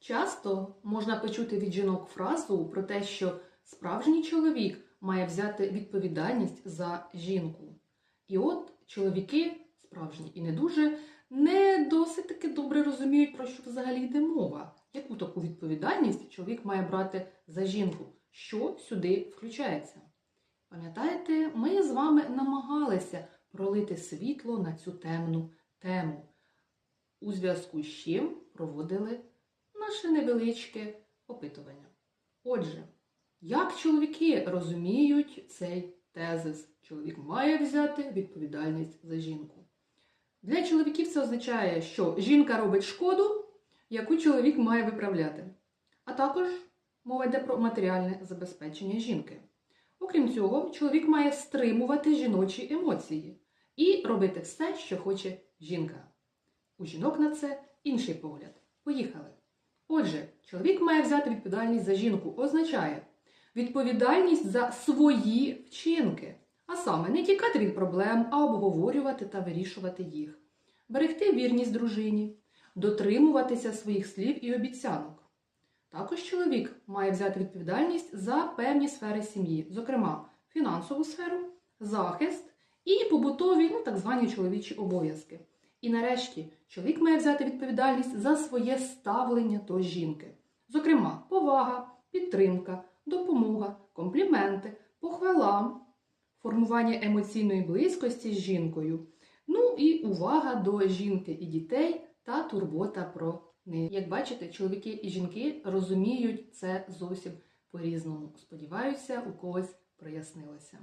Часто можна почути від жінок фразу про те, що справжній чоловік має взяти відповідальність за жінку. І от чоловіки, справжні і не дуже, не досить таки добре розуміють, про що взагалі йде мова. Яку таку відповідальність чоловік має брати за жінку? Що сюди включається? Пам'ятаєте, ми з вами намагалися пролити світло на цю темну тему, у зв'язку з чим проводили наше невеличке опитування. Отже, як чоловіки розуміють цей тезис? Чоловік має взяти відповідальність за жінку. Для чоловіків це означає, що жінка робить шкоду, яку чоловік має виправляти. А також мова йде про матеріальне забезпечення жінки. Окрім цього, чоловік має стримувати жіночі емоції і робити все, що хоче жінка. У жінок на це інший погляд. Поїхали. Отже, чоловік має взяти відповідальність за жінку, означає відповідальність за свої вчинки, а саме не тікати від проблем, а обговорювати та вирішувати їх, берегти вірність дружині, дотримуватися своїх слів і обіцянок. Також чоловік має взяти відповідальність за певні сфери сім'ї, зокрема фінансову сферу, захист і побутові, ну так звані чоловічі обов'язки. І нарешті чоловік має взяти відповідальність за своє ставлення до жінки. Зокрема, повага, підтримка, допомога, компліменти, похвала, формування емоційної близькості з жінкою, ну і увага до жінки і дітей та турбота про них. Як бачите, чоловіки і жінки розуміють це зовсім по-різному. Сподіваюся, у когось прояснилося.